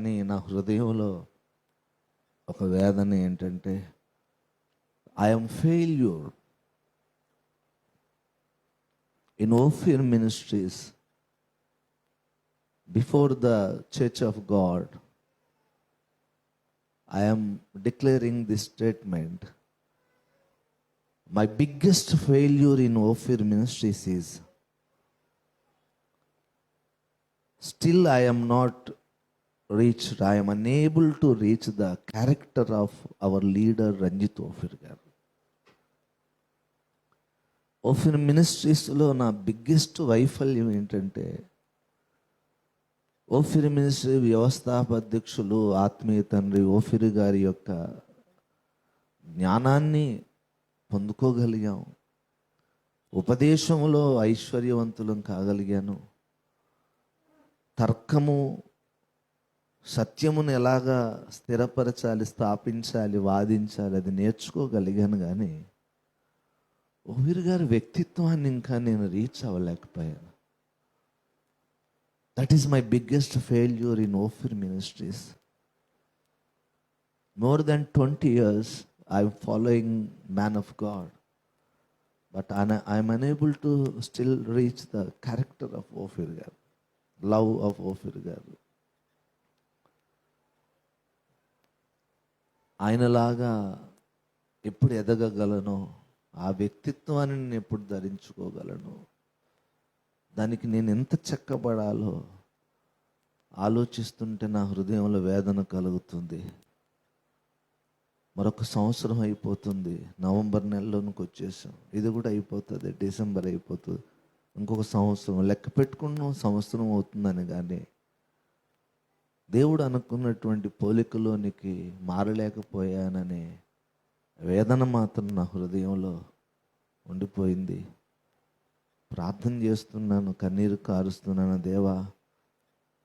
కానీ నా హృదయంలో ఒక వేదన ఏంటంటే I'm failure in Ophir ministries before the church of God I am declaring this statement. My biggest failure in Ophir Ministries is still I reach not unable to reach the character of our leader Ranjit Ophir గారు Ophir మినిస్ట్రీస్లో నా biggest వైఫల్యం ఏంటంటే Ophir ministry వ్యవస్థాపధ్యక్షులు ఆత్మీయ తండ్రి Ophir గారి యొక్క జ్ఞానాన్ని పొందుకోగలిగాం. ఉపదేశంలో ఐశ్వర్యవంతులం కాగలిగాను. తర్కము సత్యమును ఎలాగా స్థిరపరచాలి స్థాపించాలి వాదించాలి అది నేర్చుకోగలిగాను కానీ ఓవిర్ గారి వ్యక్తిత్వాన్ని ఇంకా నేను reach అవ్వలేకపోయాను. That is my biggest failure in Ophir ministries more than twenty years I'm following man of God but I'm unable to still reach the character of Ophir garu love of Ophir గారు ఆయనలాగా ఎప్పుడు ఎదగగలను? ఆ వ్యక్తిత్వాన్ని నేను ఎప్పుడు ధరించుకోగలను? దానికి నేను ఎంత చెక్కబడాలో ఆలోచిస్తుంటే నా హృదయంలో వేదన కలుగుతుంది. మరొక సంవత్సరం అయిపోతుంది. నవంబర్ నెలలోనికి వచ్చేసాం. ఇది కూడా అయిపోతుంది. డిసెంబర్ అయిపోతుంది. ఇంకొక సంవత్సరం. లెక్క పెట్టుకున్న సంవత్సరం అవుతుందని కానీ దేవుడు అనుకున్నటువంటి పోలికలోనికి మారలేకపోయాననే వేదన మాత్రం నా హృదయంలో ఉండిపోయింది. ప్రార్థన చేస్తున్నాను కన్నీరు కారుస్తున్నాను దేవా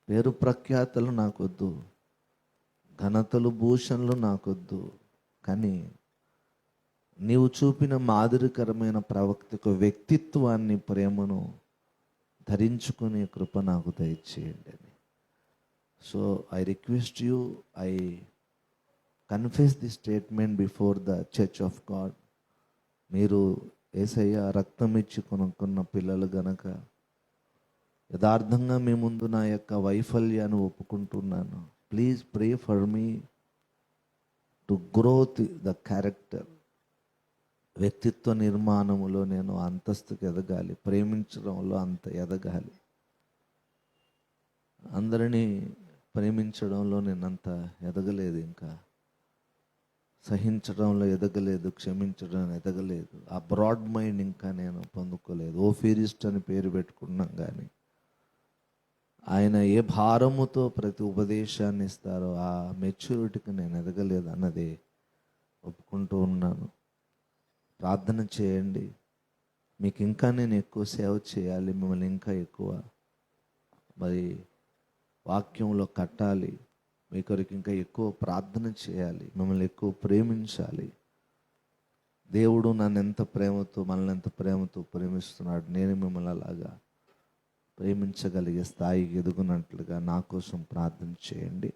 పేరు ప్రఖ్యాతలు నాకొద్దు ఘనతలు భూషణలు నాకొద్దు కానీ నీవు చూపిన మాదిరికరమైన ప్రవక్తకు వ్యక్తిత్వాన్ని ప్రేమను ధరించుకునే కృప నాకు దయచేయండి అని. So I request you I confess the statement before the church of God మీరు ఏసయ్య రక్తం ఇచ్చి కొనుక్కున్న పిల్లలు గనక యథార్థంగా మీ ముందు నా యొక్క వైఫల్యాన్ని ఒప్పుకుంటున్నాను. Please pray for me to growth the character వ్యక్తిత్వ నిర్మాణములో నేను అంతస్తుకు ఎదగాలి. ప్రేమించడంలో అంత ఎదగాలి. అందరినీ ప్రేమించడంలో నేనంత ఎదగలేదు ఇంకా. సహించడంలో ఎదగలేదు క్షమించడం ఎదగలేదు. ఆ బ్రాడ్ మైండ్ ఇంకా నేను పొందుకోలేదు. ఓ ఫీరిస్ట్ అని పేరు పెట్టుకున్నాం కానీ ఆయన ఏ భారముతో ప్రతి ఉపదేశాన్ని ఇస్తారో ఆ మెచ్యూరిటీకి నేను ఎదగలేదు అన్నది ఒప్పుకుంటూ ఉన్నాను. ప్రార్థన చేయండి. మీకు ఇంకా నేను ఎక్కువ సేవ చేయాలి మిమ్మల్ని ఇంకా ఎక్కువ మరి వాక్యంలో కట్టాలి. మీ కొరకు ఇంకా ఎక్కువ ప్రార్థన చేయాలి. మిమ్మల్ని ఎక్కువ ప్రేమించాలి. దేవుడు నన్ను ఎంత ప్రేమతో మనల్ని ఎంత ప్రేమతో ప్రేమిస్తున్నాడు. నేను మిమ్మల్ని అలాగా ప్రేమించగలిగే స్థాయికి ఎదుగునట్లుగా నా కోసం ప్రార్థన చేయండి.